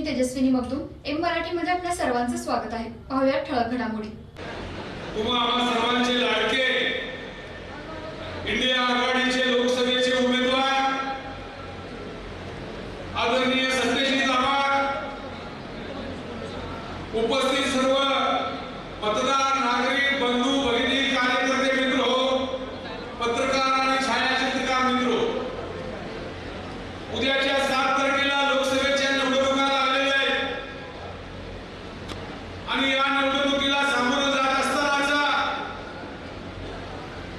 मी Tejaswini Magdum M Marathi मध्ये आपल्या सर्वांचं स्वागत आहे. पाहूया ठळक घडामोडी. तुम्हा सर्वांचे लाडके. इंडिया आणि या निवडणुकीला सामोरं जात असतानाचा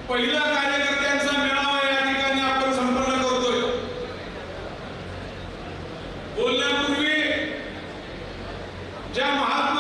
पहिला कार्यकर्त्यांचा मेळावा या ठिकाणी आपण संपन्न करतोय. बोलण्यापूर्वी ज्या महा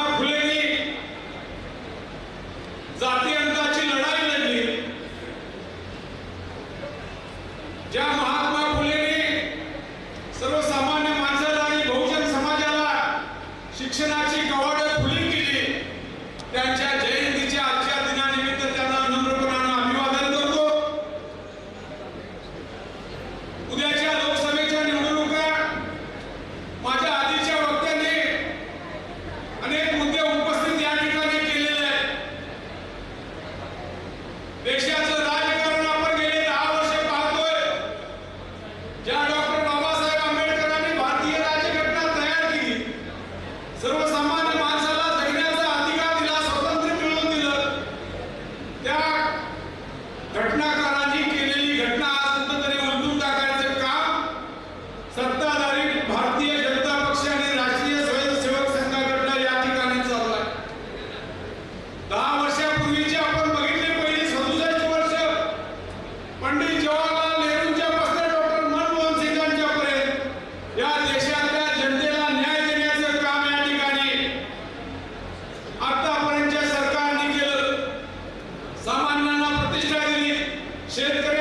शेतकरी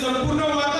संपूर्ण वाद